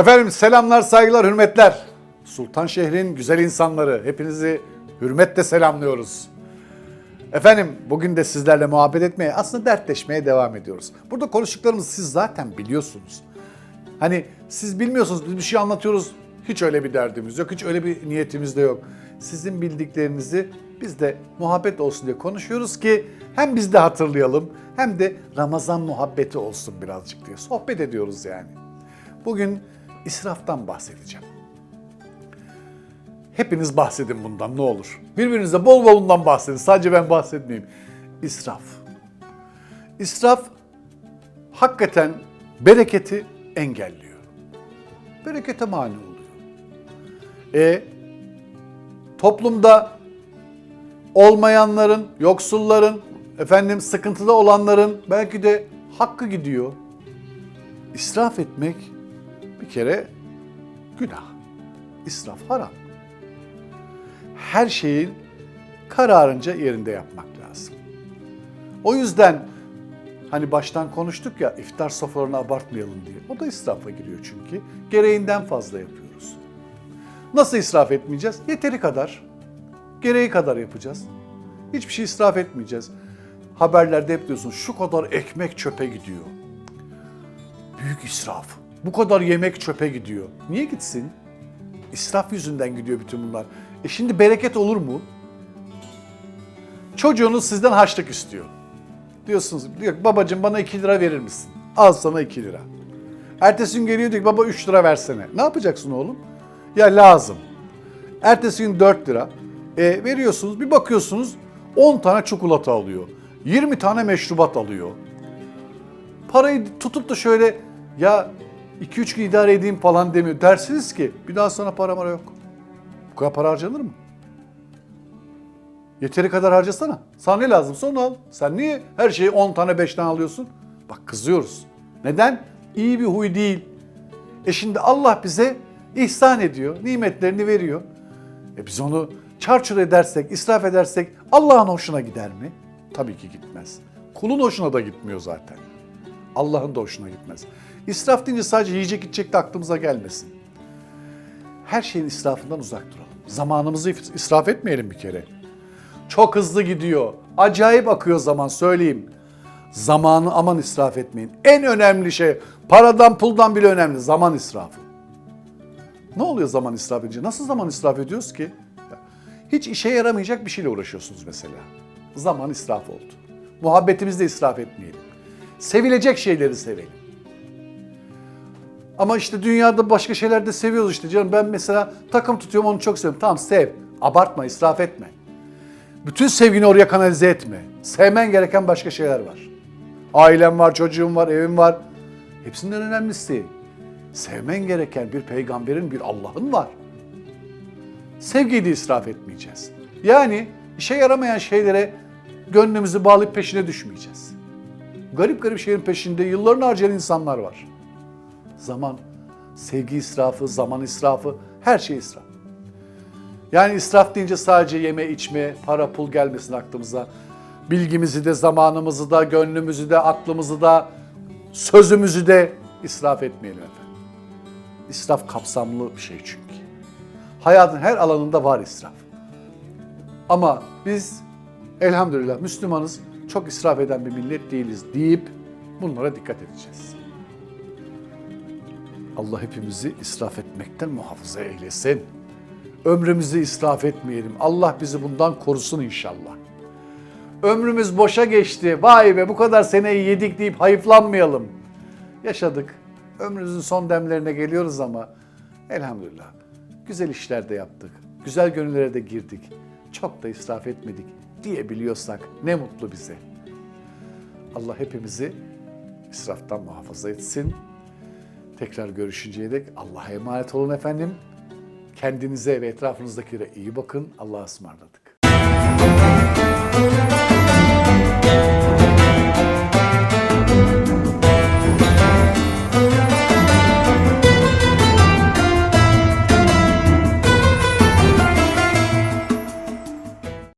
Efendim selamlar, saygılar, hürmetler. Sultan şehrin güzel insanları. Hepinizi hürmetle selamlıyoruz. Efendim bugün de sizlerle muhabbet etmeye, aslında dertleşmeye devam ediyoruz. Burada konuştuklarımızı siz zaten biliyorsunuz. Hani siz bilmiyorsunuz, biz bir şey anlatıyoruz. Hiç öyle bir derdimiz yok, hiç öyle bir niyetimiz de yok. Sizin bildiklerinizi biz de muhabbet olsun diye konuşuyoruz ki hem biz de hatırlayalım hem de Ramazan muhabbeti olsun birazcık diye sohbet ediyoruz yani. Bugün israftan bahsedeceğim. Hepiniz bahsedin bundan ne olur. Birbirinize bol bol bundan bahsedin. Sadece ben bahsetmeyeyim. İsraf. İsraf hakikaten bereketi engelliyor. Berekete mani oluyor. E toplumda olmayanların, yoksulların, efendim sıkıntıda olanların belki de hakkı gidiyor. İsraf etmek kere günah. İsraf haram. Her şeyin kararınca yerinde yapmak lazım. O yüzden hani baştan konuştuk ya iftar sofralarını abartmayalım diye. O da israfa giriyor çünkü. Gereğinden fazla yapıyoruz. Nasıl israf etmeyeceğiz? Yeteri kadar. Gereği kadar yapacağız. Hiçbir şey israf etmeyeceğiz. Haberlerde hep diyorsun şu kadar ekmek çöpe gidiyor. Büyük israf. Bu kadar yemek çöpe gidiyor. Niye gitsin? İsraf yüzünden gidiyor bütün bunlar. E şimdi bereket olur mu? Çocuğunuz sizden harçlık istiyor. Diyorsunuz, diyor babacığım bana 2 lira verir misin? Al sana 2 lira. Ertesi gün geliyor diyor ki baba 3 lira versene. Ne yapacaksın oğlum? Ya lazım. Ertesi gün 4 lira. E, veriyorsunuz bir bakıyorsunuz 10 tane çikolata alıyor. 20 tane meşrubat alıyor. Parayı tutup da şöyle ya 2-3 gün idare edeyim falan demiyor. Dersiniz ki bir daha sana para mara yok. Bu kadar para harcanır mı? Yeteri kadar harcasana. Sana ne lazımsa onu al. Sen niye her şeyi 10 tane 5 tane alıyorsun? Bak kızıyoruz. Neden? İyi bir huy değil. E şimdi Allah bize ihsan ediyor. Nimetlerini veriyor. E biz onu çarçur edersek, israf edersek Allah'ın hoşuna gider mi? Tabii ki gitmez. Kulun hoşuna da gitmiyor zaten. Allah'ın da hoşuna gitmez. İsraf deyince sadece yiyecek içecek de aklımıza gelmesin. Her şeyin israfından uzak duralım. Zamanımızı israf etmeyelim bir kere. Çok hızlı gidiyor. Acayip akıyor zaman söyleyeyim. Zamanı aman israf etmeyin. En önemli şey paradan puldan bile önemli zaman israfı. Ne oluyor zaman israf edince? Nasıl zaman israf ediyoruz ki? Hiç işe yaramayacak bir şeyle uğraşıyorsunuz mesela. Zaman israf oldu. Muhabbetimizi de israf etmeyelim. Sevilecek şeyleri sevelim. Ama işte dünyada başka şeyler de seviyoruz işte canım. Ben mesela takım tutuyorum onu çok seviyorum. Tamam sev. Abartma, israf etme. Bütün sevgini oraya kanalize etme. Sevmen gereken başka şeyler var. Ailem var, çocuğum var, evim var. Hepsinden önemlisi. Sevmen gereken bir peygamberin, bir Allah'ın var. Sevgiyi de israf etmeyeceğiz. Yani işe yaramayan şeylere gönlümüzü bağlayıp peşine düşmeyeceğiz. Garip garip şeylerin peşinde yıllarını harcayan insanlar var. Zaman, sevgi israfı, zaman israfı, her şey israf. Yani israf deyince sadece yeme içme, para pul gelmesin aklımıza. Bilgimizi de, zamanımızı da, gönlümüzü de, aklımızı da, sözümüzü de israf etmeyelim efendim. İsraf kapsamlı bir şey çünkü. Hayatın her alanında var israf. Ama biz elhamdülillah Müslümanız, çok israf eden bir millet değiliz deyip bunlara dikkat edeceğiz. Allah hepimizi israf etmekten muhafaza eylesin. Ömrümüzü israf etmeyelim. Allah bizi bundan korusun inşallah. Ömrümüz boşa geçti. Vay be bu kadar seneyi yedik deyip hayıflanmayalım. Yaşadık. Ömrümüzün son demlerine geliyoruz ama elhamdülillah güzel işler de yaptık. Güzel gönüllere de girdik. Çok da israf etmedik diyebiliyorsak ne mutlu bize. Allah hepimizi israftan muhafaza etsin. Tekrar görüşünceye dek Allah'a emanet olun efendim. Kendinize ve etrafınızdakilere iyi bakın. Allah'a ısmarladık.